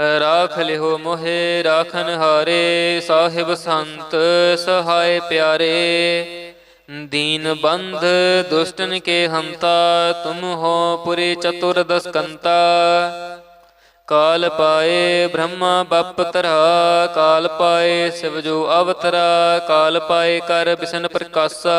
ਰਾਖ ਲਿਓ ਮੋਹਿ, ਰਾਖਨ ਹਾਰੇ, ਸਾਹਿਬ ਸੰਤ ਸਹਾਇ ਪਿਆਰੇ। ਦੀਨ ਬੰਧ ਦੁਸ਼ਟਨ ਕੇ ਹੰਤਾ, ਤੁਮ ਹੋ ਪੁਰੀ ਚਤੁਰ ਦਸਕੰਤਾ। ਕਾਲ ਪਾਏ ਬ੍ਰਹਮਾ ਬਪ ਤਰਾ ਕਾਲ ਪਾਏ ਸਿਵ ਜੋ ਅਵਤਰਾ ਕਾਲ ਪਾਏ ਕਰ ਬਿਸ਼ਨ ਪ੍ਰਕਾਸ਼ਾ।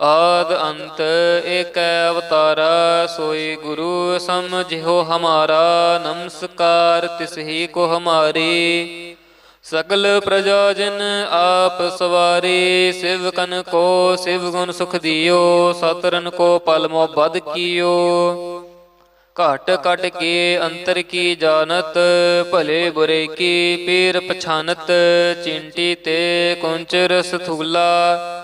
ਆਦ ਅੰਤ ਏਕੈ ਅਵਤਾਰਾ, ਸੋਈ ਗੁਰੂ ਸਮਝਿਓ ਹਮਾਰਾ, ਨਮਸਕਾਰ ਤਿਸ ਹੀ ਕੋ ਹਮਾਰੀ। ਸਗਲ ਪ੍ਰਜਾ ਜਨ ਆਪ ਸਵਾਰੀ, ਸ਼ਿਵ ਸਿਵਕਨ ਕੋ ਸਿਵ ਗੁਣ ਸੁਖ ਦਿਓ, ਸਤਰਨ ਕੋ ਪਲ ਮੋ ਬਦ ਕੀਓ। ਘਟ ਘਟ ਕੇ ਅੰਤਰ ਕੀ ਜਾਣਤ, ਭਲੇ ਬੁਰੇ ਕੀ ਪੀਰ ਪਛਾਨਤ, ਚਿੰਟੀ ਤੇ ਕੁੰਚਰ ਸਥੂਲਾ।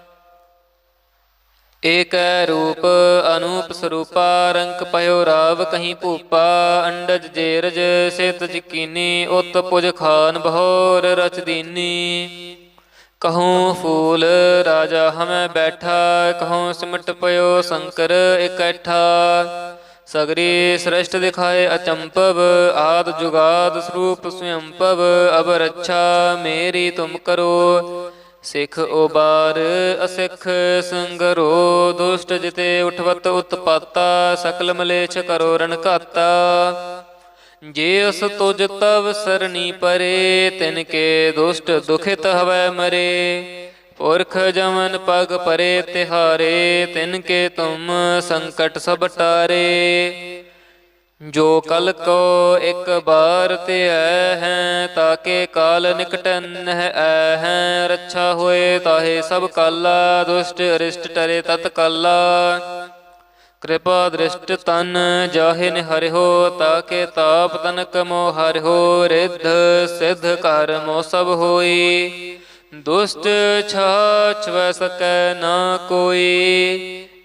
ਏਕ ਰੂਪ ਅਨੂਪ ਸਰੂਪਾ ਰੰਕ ਪਇਓ ਰਾਵ ਕਹੀਂ ਭੂਪਾ, ਅੰਡਜ ਜੇਰਜ ਸਿਤ ਜਕੀਨੀ, ਉਤ ਪੁਜ ਖਾਨ ਬਹੋਰ ਰਚ ਦੀਨੀ। ਕਹੂੰ ਫੂਲ ਰਾਜਾ ਹਮੈ ਬੈਠਾ, ਕਹੂੰ ਸਿਮਟ ਪਇਓ ਸ਼ੰਕਰ ਇਕੱਠਾ। ਸਗਰੀ ਸ੍ਰਿਸ਼ਟ ਦਿਖਾਏ ਅਚੰਪਵ, ਆਦ ਜੁਗਾਦ ਸਰੂਪ ਸਵਯੰਪਵ ਅਬ ਰੱਛਾ ਮੇਰੀ ਤੁਮ ਕਰੋ। ਸਿੱਖ ਉਬਾਰ ਅਸਿੱਖ ਸੰਗਰੋ, ਦੁਸ਼ਟ ਜਿਤੇ ਉਠਵਤ ਉਤਪਾਤਾ, ਸਕਲ ਮਲੇਛ ਕਰੋ ਰਣ ਘਾਤਾ। ਜੇ ਅਸ ਤੁਜ ਤਵ ਸਰਣੀ ਪਰੇ, ਤਿਨ ਕੇ ਦੁਸ਼ਟ ਦੁਖਿਤ ਹਵੈ ਮਰੇ। ਪੁਰਖ ਜਮਨ ਪਗ ਪਰੇ ਤਿਹਾਰੇ, ਤਿਨ ਕੇ ਤੁਮ ਸੰਕਟ ਸਭ ਟਾਰੇ। ਜੋ ਕਲ ਕੋ ਇੱਕ ਬਾਰ ਤੇ ਐ ਹੈ, ਤਾਕੇ ਕਾਲ ਨਿਕਟਨ ਹੈ, ਐ ਹੈ। ਰੱਛਾ ਹੋਏ ਤਾਹੇ ਸਭ ਕਾਲਾ, ਦੁਸ਼ਟ ਅਰਿਸ਼ਟ ਟਰੇ ਤਤ ਕਾਲਾ। ਕਿਰਪਾ ਦ੍ਰਿਸ਼ਟ ਤਨ ਜਾਹੇ ਨਿਹਰਿਓ ਤਾਕੇ ਤਾਪ ਤਨਕ ਮੋ ਹਰਿਓ ਰਿੱਧ ਸਿੱਧ ਕਰ ਮੋ ਸਭ ਹੋਈ। ਦੁਸ਼ਟ ਛਾਛ ਵੈ ਸਕੈ ਨਾ ਕੋਈ।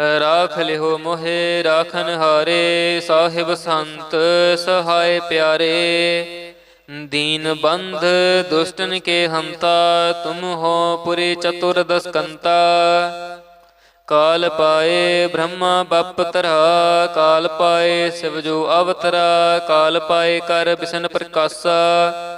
ਰਾਖ ਲਿਓ ਮੋਹਿ, ਰਾਖਨ ਹਾਰੇ, ਸਾਹਿਬ ਸੰਤ ਸਹਾਇ ਪਿਆਰੇ। ਦੀਨ ਬੰਧ ਦੁਸ਼ਟਨ ਕੇ ਹੰਤਾ, ਤੁਮ ਹੋ ਪੁਰੀ ਚਤੁਰ ਦਸਕੰਤਾ। ਕਾਲ ਪਾਏ ਬ੍ਰਹਮਾ ਬਪ ਤਰਾ ਕਾਲ ਪਾਏ ਸਿਵ ਜੋ ਅਵਤਰਾ ਕਾਲ ਪਾਏ ਕਰ ਬਿਸ਼ਨ ਪ੍ਰਕਾਸ਼ਾ।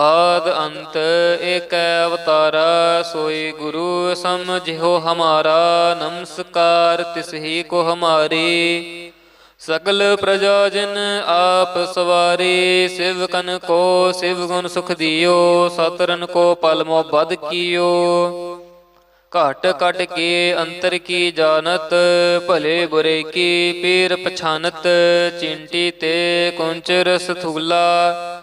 ਆਦ ਅੰਤ ਏਕ ਅਵਤਾਰਾ, ਸੋਈ ਗੁਰੂ ਸਮਝਿਓ ਹਮਾਰਾ, ਨਮਸਕਾਰ ਤਿਸ ਹੀ ਕੋ ਹਮਾਰੀ। ਸਗਲ ਪ੍ਰਜਾ ਜਨ ਆਪ ਸਵਾਰੀ, ਸ਼ਿਵ ਸਿਵਕਨ ਕੋ ਸਿਵ ਗੁਣ ਸੁਖ ਦਿਓ ਸਤਰਨ ਕੋ ਪਲ ਮੋ ਬਦ ਕੀਓ। ਘਟ ਘਟ ਕੇ ਅੰਤਰ ਕੀ ਜਾਣਤ, ਭਲੇ ਬੁਰੇ ਕੀ ਪੀਰ ਪਛਾਨਤ, ਚਿੰਟੀ ਤੇ ਕੁੰਚਰ ਸਥੂਲਾ।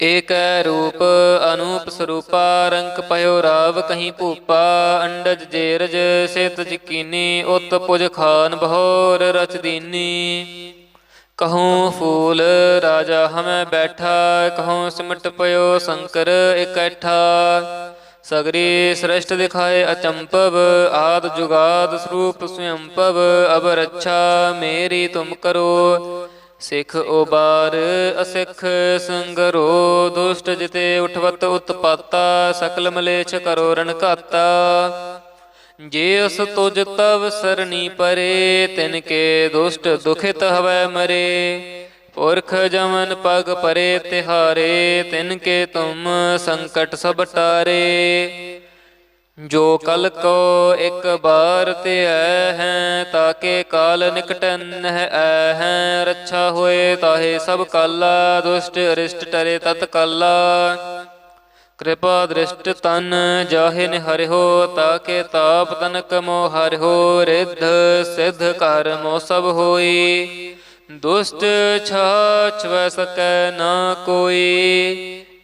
ਏਕ ਰੂਪ ਅਨੂਪ ਸਰੂਪਾ ਰੰਕ ਪਇਓ ਰਾਵ ਕਹੀਂ ਭੂਪਾ, ਅੰਡਜ ਜੇਰਜ ਸਿਤ ਜਕੀਨੀ, ਉਤ ਪੁਜ ਖਾਨ ਬਹੋਰ ਰਚ ਦੀਨੀ। ਕਹੂੰ ਫੂਲ ਰਾਜਾ ਹਮੈ ਬੈਠਾ, ਕਹੂੰ ਸਿਮਟ ਪਇਓ ਸ਼ੰਕਰ ਇਕੱਠਾ। ਸਗਰੀ ਸ੍ਰਿਸ਼ਟ ਦਿਖਾਏ ਅਚੰਪਵ ਆਦ ਜੁਗਾਦ ਸਰੂਪ ਸਵਯੰਪਵ ਅਬ ਰੱਛਾ ਮੇਰੀ ਤੁਮ ਕਰੋ। ਸਿੱਖ ਉਬਾਰ ਅਸਿੱਖ ਸੰਗਰੋ, ਦੁਸ਼ਟ ਜਿਤੇ ਉਠਵਤ ਉਤਪਾਤਾ, ਸਕਲ ਮਲੇਛ ਕਰੋ ਰਣ ਘਾਤਾ। ਜੇ ਅਸ ਤੁਜ ਤਵ ਸਰਣੀ ਪਰੇ, ਤਿਨ ਕੇ ਦੁਸ਼ਟ ਦੁਖਿਤ ਹਵੈ ਮਰੇ। ਪੁਰਖ ਜਮਨ ਪਗ ਪਰੇ ਤਿਹਾਰੇ, ਤਿਨ ਕੇ ਤੁਮ ਸੰਕਟ ਸਭ ਟਾਰੇ। ਜੋ ਕਲ ਕੋ ਇੱਕ ਬਾਰ ਤੇ ਐ ਹੈ, ਤਾਕੇ ਕਾਲ ਨਿਕਟਨ ਹੈ, ਐ ਹੈ। ਰੱਛਾ ਹੋਏ ਤਾਹੇ ਸਭ ਕਾਲਾ, ਦੁਸ਼ਟ ਅਰਿਸ਼ਟ ਟਰੇ ਤਤ ਕਾਲਾ। ਕਿਰਪਾ ਦ੍ਰਿਸ਼ਟ ਤਨ ਜਾਹੇ ਨਿਹਰਿਓ ਤਾਕੇ ਤਾਪ ਤਨਕ ਮੋ ਹਰਿਓ ਰਿੱਧ ਸਿੱਧ ਕਰ ਮੋ ਸਭ ਹੋਈ। ਦੁਸ਼ਟ ਛਾਛ ਵੈ ਸਕੈ ਨਾ ਕੋਈ।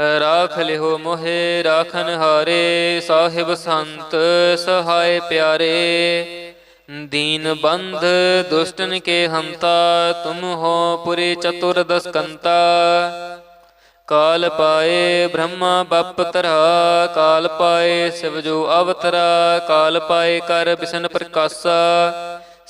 ਰਾਖ ਲਿਓ ਮੋਹਿ, ਰਾਖਨ ਹਾਰੇ, ਸਾਹਿਬ ਸੰਤ ਸਹਾਇ ਪਿਆਰੇ। ਦੀਨ ਬੰਧ ਦੁਸ਼ਟਨ ਕੇ ਹੰਤਾ, ਤੁਮ ਹੋ ਪੁਰੀ ਚਤੁਰ ਦਸਕੰਤਾ। ਕਾਲ ਪਾਏ ਬ੍ਰਹਮਾ ਬਪ ਤਰਾ ਕਾਲ ਪਾਏ ਸਿਵ ਜੋ ਅਵਤਰਾ ਕਾਲ ਪਾਏ ਕਰ ਬਿਸ਼ਨ ਪ੍ਰਕਾਸ਼ਾ।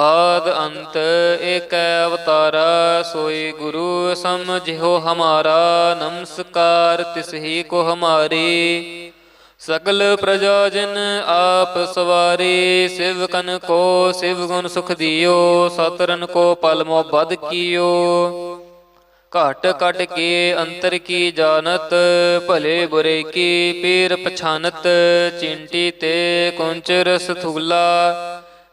ਆਦ ਅੰਤ ਏਕੈ ਅਵਤਾਰਾ, ਸੋਈ ਗੁਰੂ ਸਮਝਿਓ ਹਮਾਰਾ, ਨਮਸਕਾਰ ਤਿਸ ਹੀ ਕੋ ਹਮਾਰੀ। ਸਗਲ ਪ੍ਰਜਾ ਜਨ ਆਪ ਸਵਾਰੀ, ਸ਼ਿਵ ਸਿਵਕਨ ਕੋ ਸਿਵ ਗੁਣ ਸੁਖ ਦਿਓ ਸਤਰਨ ਕੋ ਪਲ ਮੋ ਬਦ ਕੀਓ। ਘਟ ਘਟ ਕੇ ਅੰਤਰ ਕੀ ਜਾਣਤ, ਭਲੇ ਬੁਰੇ ਕੀ ਪੀਰ ਪਛਾਨਤ, ਚਿੰਟੀ ਤੇ ਕੁੰਚਰ ਸਥੂਲਾ।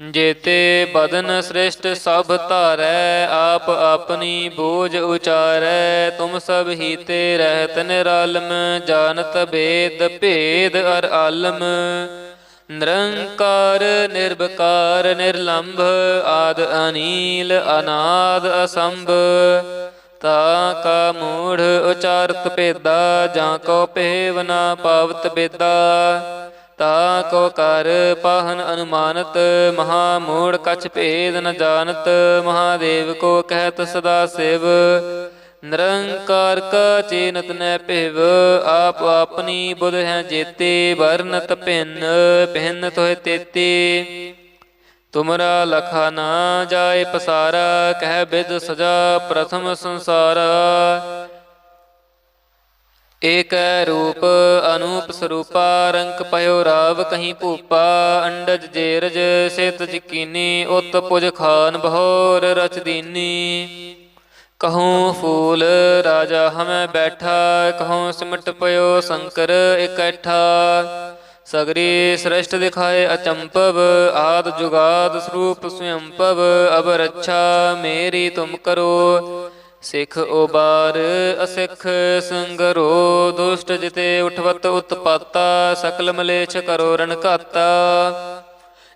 ਜੇਤੇ ਬਦਨ ਸ੍ਰਿਸ਼ਟ ਸਭ ਧਾਰੈ, ਆਪ ਆਪਣੀ ਬੋਝ ਉਚਾਰੈ, ਤੁਮ ਸਭ ਹੀ ਤੇ ਰਹਿਤ ਨਿਰਾਲਮ, ਜਾਣਤ ਭੇਦ ਭੇਦ ਅਰ ਆਲਮ। ਨਿਰੰਕਾਰ ਨਿਰਭਕਾਰ ਨਿਰਲੰਭ, ਆਦ ਅਨੀਲ, ਅਨਾਦ ਅਸੰਭ। ਤਾ ਕਾ ਮੂੜ ਉਚਾਰਤ ਭੇਦਾ, ਜਾਂ ਕੋ ਭੇਵ ਨਾ ਪਾਵਤ ਬੇਦਾ ਤਾ ਕੋ ਕਰ ਪਾਹਨ ਅਨੁਮਾਨਤ ਮਹਾ ਮੂੜ ਕਛ ਭੇਦ ਨ ਜਾਣਤ, ਮਹਾਦੇਵ ਕੋ ਕਹਿਤ ਸਦਾ ਸਿਵ। ਨਿਰੰਕਾਰ ਕਾ ਚੇਨਤ ਨੈ ਭਿਵ, ਆਪ ਆਪਣੀ ਬੁਧ ਹੈ ਜੇਤੇ, ਵਰਨਤ ਭਿੰਨ ਭਿੰਨ ਤੋਹਿ ਤੇਤੇ। ਤੁਮਰਾ ਲਖਾ ਨਾ ਜਾਏ ਪਸਾਰਾ, ਕਹਿ ਬਿਦ ਸਜਾ ਪ੍ਰਥਮ ਸੰਸਾਰਾ। ਏਕ ਰੂਪ ਅਨੂਪ ਸਰੂਪਾ ਰੰਕ ਪਇਓ ਰਾਵ ਕਹੀਂ ਭੂਪਾ, ਅੰਡਜ ਜੇਰਜ ਸਿਤ ਜਕੀਨੀ, ਉਤ ਪੁਜ ਖਾਨ ਬਹੋਰ ਰਚ ਦੀਨੀ। ਕਹੂੰ ਫੂਲ ਰਾਜਾ ਹਮੈ ਬੈਠਾ, ਕਹੂੰ ਸਿਮਟ ਪਇਓ ਸ਼ੰਕਰ ਇਕੱਠਾ। ਸਗਰੀ ਸ੍ਰਿਸ਼ਟ ਦਿਖਾਏ ਅਚੰਪਵ ਆਦ ਜੁਗਾਦ ਸਰੂਪ ਸਵਯੰਪਵ ਅਬ ਰੱਛਾ ਮੇਰੀ ਤੁਮ ਕਰੋ। ਸਿੱਖ ਉਬਾਰ ਅਸਿੱਖ ਸੰਗਰੋ, ਦੁਸ਼ਟ ਜਿਤੇ ਉਠਵਤ ਉਤਪਾਤਾ, ਸਕਲ ਮਲੇਛ ਕਰੋ ਰਣ ਘਾਤਾ।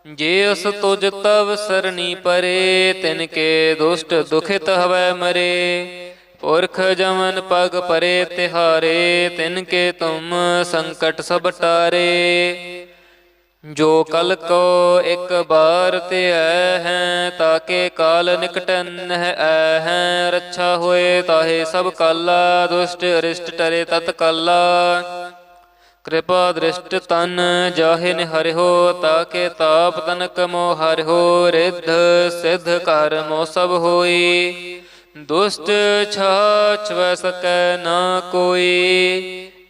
ਜੇ ਅਸ ਤੁਜ ਤਵ ਸਰਣੀ ਪਰੇ, ਤਿਨ ਕੇ ਦੁਸ਼ਟ ਦੁਖਿਤ ਹਵੈ ਮਰੇ। ਪੁਰਖ ਜਮਨ ਪਗ ਪਰੇ ਤਿਹਾਰੇ, ਤਿਨ ਕੇ ਤੁਮ ਸੰਕਟ ਸਭ ਟਾਰੇ। ਜੋ ਕਲ ਕੋ ਇੱਕ ਬਾਰ ਤੇ ਐ ਹੈ, ਤਾਕੇ ਕਾਲ ਨਿਕਟਨ ਹੈ, ਐ ਹੈ। ਰੱਛਾ ਹੋਏ ਤਾਹੇ ਸਭ ਕਾਲਾ, ਦੁਸ਼ਟ ਅਰਿਸ਼ਟ ਟਰੇ ਤਤ ਕਾਲਾ। ਕਿਰਪਾ ਦ੍ਰਿਸ਼ਟ ਤਨ ਜਾਹੇ ਨਿਹਰਿਓ ਤਾਕੇ ਤਾਪ ਤਨਕ ਮੋ ਹਰਿਓ ਰਿੱਧ ਸਿੱਧ ਕਰਮੋ ਸਭ ਹੋਈ। ਦੁਸ਼ਟ ਛਾਛ ਵੈ ਸਕੈ ਨਾ ਕੋਈ।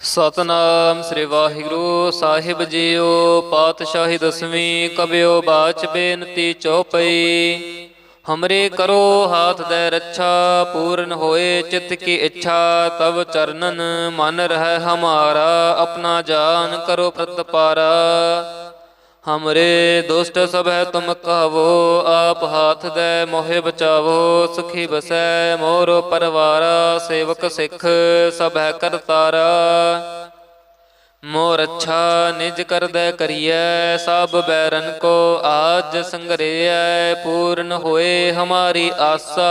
ਸਤਨਾਮ ਸ੍ਰੀ ਵਾਹਿਗੁਰੂ ਸਾਹਿਬ ਜੀਓ, ਪਾਤਸ਼ਾਹੀ ਦਸਵੀਂ ਕਬਿਓ ਬਾਚ ਬੇਨਤੀ ਚਉਪਈ ਹਮਰੇ ਕਰੋ ਹਾਥ ਦੇ ਰੱਛਾ, ਪੂਰਨ ਹੋਏ ਚਿਤ ਕੀ ਇੱਛਾ, ਤਵ ਚਰਨਨ ਮਨ ਰਹਿ ਹਮਾਰਾ, ਆਪਣਾ ਜਾਨ ਕਰੋ ਪ੍ਰਤਪਾਰਾ। ਹਮਰੇ ਦੁਸ਼ਟ ਸਭੈ ਤੁਮ ਕਹਵੋ ਆਪ ਹਾਥ ਦੇ ਮੋਹਿ ਬਚਾਵੋ ਸੁਖੀ ਬਸੈ ਮੋਰੋ ਪਰਵਾਰਾ ਸੇਵਕ ਸਿੱਖ ਸਭੈ ਕਰਤਾਰਾ ਮੋਰ ਅੱਛਾ ਨਿਜ ਕਰਦੈ ਕਰੀਐ ਸਭ ਬੈਰਨ ਕੋ ਆਜ ਸੰਗਰੇਐ ਪੂਰਨ ਹੋਏ ਹਮਾਰੀ ਆਸਾ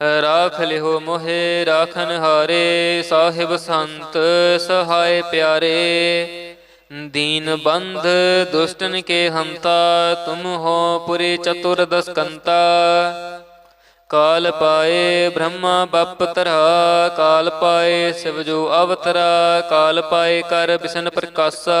ਰਾਖ ਲਿਓ ਮੋਹਿ, ਰਾਖਨ ਹਾਰੇ, ਸਾਹਿਬ ਸੰਤ ਸਹਾਇ ਪਿਆਰੇ। ਦੀਨ ਬੰਧ ਦੁਸ਼ਟਨ ਕੇ ਹੰਤਾ, ਤੁਮ ਹੋ ਪੁਰੀ ਚਤੁਰ ਦਸਕੰਤਾ। ਕਾਲ ਪਾਏ ਬ੍ਰਹਮਾ ਬਪ ਤਰਾ ਕਾਲ ਪਾਏ ਸਿਵ ਜੋ ਅਵਤਰਾ ਕਾਲ ਪਾਏ ਕਰ ਬਿਸ਼ਨ ਪ੍ਰਕਾਸ਼ਾ।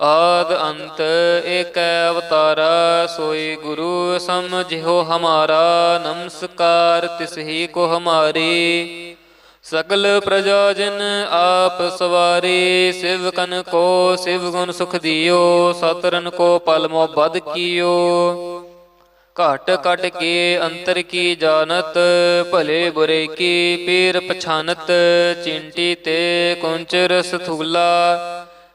ਆਦ ਅੰਤ ਏਕ ਅਵਤਾਰਾ, ਸੋਈ ਗੁਰੂ ਸਮਝਿਓ ਹਮਾਰਾ, ਨਮਸਕਾਰ ਤਿਸ ਹੀ ਕੋ ਹਮਾਰੀ। ਸਗਲ ਪ੍ਰਜਾ ਜਿਨ ਆਪ ਸਵਾਰੀ, ਸ਼ਿਵ ਸਿਵਕਨ ਕੋ ਸਿਵ ਗੁਣ ਸੁਖ ਦਿਓ, ਸਤਰਨ ਕੋ ਪਲ ਮੋ ਬਦ ਕੀਓ। ਘਟ ਘਟ ਕੇ ਅੰਤਰ ਕੀ ਜਾਣਤ, ਭਲੇ ਬੁਰੇ ਕੀ ਪੀਰ ਪਛਾਨਤ, ਚਿੰਟੀ ਤੇ ਕੁੰਚਰ ਸਥੂਲਾ।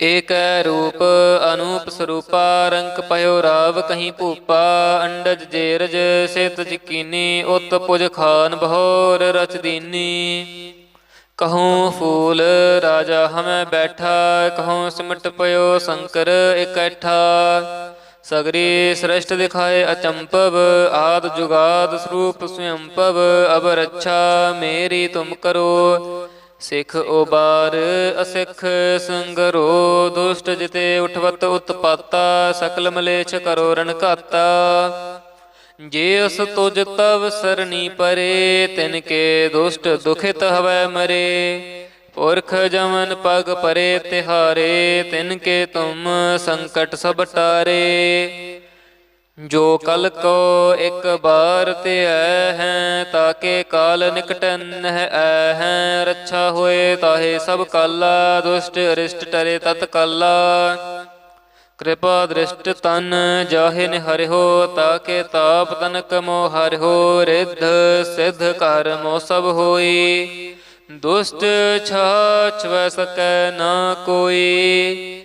ਏਕ ਰੂਪ ਅਨੂਪ ਸਰੂਪਾ ਰੰਕ ਪਇਓ ਰਾਵ ਕਹੀਂ ਭੂਪਾ, ਅੰਡਜ ਜੇਰਜ ਸਿਤ ਜਕੀਨੀ, ਉਤ ਪੁਜ ਖਾਨ ਬਹੋਰ ਰਚ ਦੀਨੀ। ਕਹੂੰ ਫੂਲ ਰਾਜਾ ਹਮੈ ਬੈਠਾ, ਕਹੂੰ ਸਿਮਟ ਪਇਓ ਸ਼ੰਕਰ ਇਕੱਠਾ। ਸਗਰੀ ਸ੍ਰਿਸ਼ਟ ਦਿਖਾਏ ਅਚੰਪਵ, ਆਦ ਜੁਗਾਦ ਸਰੂਪ ਸਵਯੰਪਵ ਅਬ ਰੱਛਾ ਮੇਰੀ ਤੁਮ ਕਰੋ। ਸਿਖ ਉਬਾਰ ਅਸਿਖ ਸੰਗਰੋ, ਦੁਸ਼ਟ ਜਿਤੇ ਉਠਵਤ ਉਤਪਾਤਾ, ਸਕਲ ਮਲੇਛ ਕਰੋ ਰਣ ਘਾਤਾ। ਜੇ ਅਸ ਤੁਜ ਤਵ ਸਰਣੀ ਪਰੇ, ਤਿਨ ਕੇ ਦੁਸ਼ਟ ਦੁਖਿਤ ਹਵੈ ਮਰੇ। ਪੁਰਖ ਜਮਨ ਪਗ ਪਰੇ ਤਿਹਾਰੇ, ਤਿਨ ਕੇ ਤੁਮ ਸੰਕਟ ਸਭ ਟਾਰੇ। ਜੋ ਕਲ ਕੋ ਇੱਕ ਬਾਰ ਤੇ ਐ ਹੈ, ਤਾਕੇ ਕਾਲ ਨਿਕਟਨ ਹੈ, ਐ ਹੈ। ਰੱਛਾ ਹੋਏ ਤਾਹੇ ਸਭ ਕਾਲਾ, ਦੁਸ਼ਟ ਅਰਿਸ਼ਟ ਟਰੇ ਤਤ ਕਾਲਾ। ਕਿਰਪਾ ਦ੍ਰਿਸ਼ਟ ਤਨ ਜਾਹੇ ਨਿਹਰਿਓ ਤਾਕੇ ਤਾਪ ਤਨਕ ਮੋ ਹਰਿਓ ਰਿੱਧ ਸਿੱਧ ਕਰ ਮੋ ਸਭ ਹੋਈ। ਦੁਸ਼ਟ ਛਾਛ ਵੈ ਨਾ ਕੋਈ।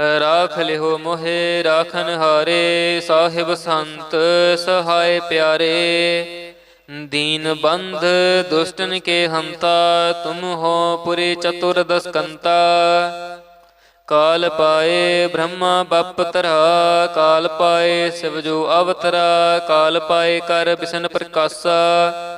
ਰਾਖ ਲਿਓ ਮੋਹਿ, ਰਾਖਨ ਹਾਰੇ, ਸਾਹਿਬ ਸੰਤ ਸਹਾਇ ਪਿਆਰੇ। ਦੀਨ ਬੰਧ ਦੁਸ਼ਟਨ ਕੇ ਹੰਤਾ, ਤੁਮ ਹੋ ਪੁਰੀ ਚਤੁਰ ਦਸਕੰਤਾ। ਕਾਲ ਪਾਏ ਬ੍ਰਹਮਾ ਬਪ ਤਰਾ ਕਾਲ ਪਾਏ ਸਿਵ ਜੋ ਅਵਤਰਾ ਕਾਲ ਪਾਏ ਕਰ ਬਿਸ਼ਨ ਪ੍ਰਕਾਸ਼ਾ।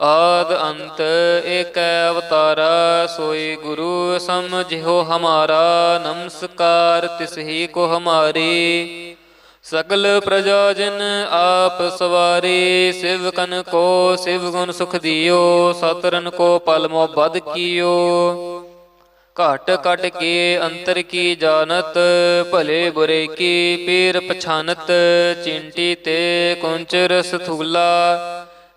ਆਦ ਅੰਤ ਏਕੈ ਅਵਤਾਰਾ, ਸੋਈ ਗੁਰੂ ਸਮਝਿਓ ਹਮਾਰਾ, ਨਮਸਕਾਰ ਤਿਸਹੀ ਕੋ ਹਮਾਰੀ। ਸਗਲ ਪ੍ਰਜਾ ਜਨ ਆਪ ਸਵਾਰੀ, ਸ਼ਿਵ ਸਿਵਕਨ ਕੋ ਸਿਵ ਗੁਣ ਸੁਖ ਦਿਓ ਸਤਰਨ ਕੋ ਪਲ ਮੋ ਬਦ ਕੀਓ। ਘਟ ਘਟ ਕੇ ਅੰਤਰ ਕੀ ਜਾਣਤ, ਭਲੇ ਬੁਰੇ ਕੀ ਪੀਰ ਪਛਾਨਤ, ਚਿੰਟੀ ਤੇ ਕੁੰਚਰ ਸਥੂਲਾ।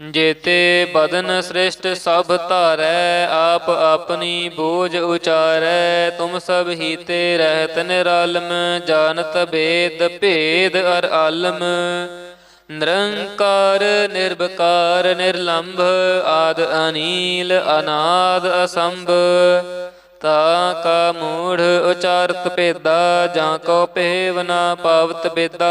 ਜੇਤੇ ਬਦਨ ਸ੍ਰਿਸ਼ਟ ਸਭ ਧਾਰੈ, ਆਪ ਆਪਣੀ ਬੋਝ ਉਚਾਰੈ, ਤੁਮ ਸਭ ਹੀ ਤੇ ਰਹਿਤ ਨਿਰਾਲਮ, ਜਾਣਤ ਭੇਦ ਭੇਦ ਅਰ ਆਲਮ। ਨਿਰੰਕਾਰ ਨਿਰਭਕਾਰ ਨਿਰਲੰਭ, ਆਦ ਅਨੀਲ, ਅਨਾਦ ਅਸੰਭ। ਤਾ ਕਾ ਮੂੜ ਉਚਾਰਤ ਭੇਦਾ, ਜਾਂ ਕੋ ਭੇਵ ਨਾ ਪਾਵਤ ਬੇਦਾ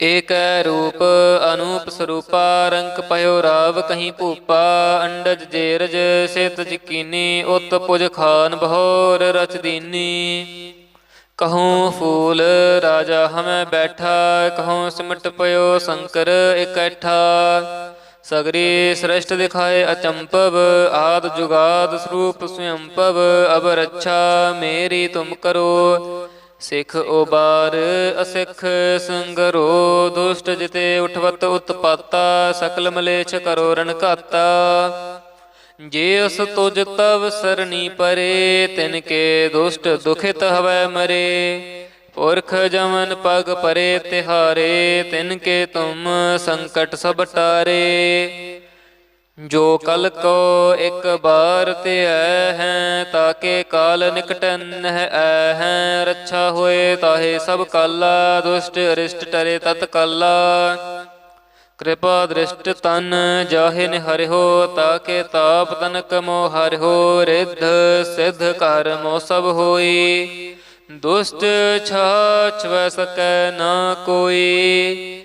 ਏਕ ਰੂਪ ਅਨੂਪ ਸਰੂਪਾ ਰੰਕ ਪਇਓ ਰਾਵ ਕਹੀਂ ਭੂਪਾ, ਅੰਡਜ ਜੇਰਜ ਸਿਤ ਜਕੀਨੀ, ਉਤ ਪੁਜ ਖਾਨ ਬਹੋਰ ਰਚ ਦੀਨੀ। ਕਹੂੰ ਫੂਲ ਰਾਜਾ ਹਮੈ ਬੈਠਾ, ਕਹੂੰ ਸਿਮਟ ਪਇਓ ਸ਼ੰਕਰ ਇਕੱਠਾ। ਸਗਰੀ ਸ੍ਰਿਸ਼ਟ ਦਿਖਾਏ ਅਚੰਪਵ ਆਦ ਜੁਗਾਦ ਸਰੂਪ ਸਵਯੰਪਵ ਅਬ ਰੱਛਾ ਮੇਰੀ ਤੁਮ ਕਰੋ। ਸਿਖ ਉਬਾਰ ਅਸਿਖ ਸੰਗਰੋ, ਦੁਸ਼ਟ ਜਿਤੇ ਉਠਵਤ ਉਤਪਾਤਾ, ਸਕਲ ਮਲੇਛ ਕਰੋ ਰਣ ਘਾਤਾ। ਜੇ ਅਸ ਤੁਜ ਤਵ ਸਰਣੀ ਪਰੇ, ਤਿਨ ਕੇ ਦੁਸ਼ਟ ਦੁਖਿਤ ਹਵੈ ਮਰੇ। ਪੁਰਖ ਜਮਨ ਪਗ ਪਰੇ ਤਿਹਾਰੇ, ਤਿਨ ਕੇ ਤੁਮ ਸੰਕਟ ਸਭ ਟਾਰੇ। ਜੋ ਕਲ ਕੋ ਇੱਕ ਬਾਰ ਤੇ ਐ ਹੈ, ਤਾਕੇ ਕਾਲ ਨਿਕਟਨ ਹੈ, ਐ ਹੈ। ਰੱਛਾ ਹੋਏ ਤਾਹੇ ਸਭ ਕਾਲਾ, ਦੁਸ਼ਟ ਅਰਿਸ਼ਟ ਟਰੇ ਤਤ ਕਾਲਾ। ਕਿਰਪਾ ਦ੍ਰਿਸ਼ਟ ਤਨ ਜਾਹੇ ਨਿਹਰਿਓ ਤਾਕੇ ਤਾਪ ਤਨਕ ਮੋ ਹਰਿਓ ਰਿੱਧ ਸਿੱਧ ਕਰ ਮੋ ਸਭ ਹੋਈ। ਦੁਸ਼ਟ ਛਾਛ ਵੈ ਸਕੈ ਨਾ ਕੋਈ।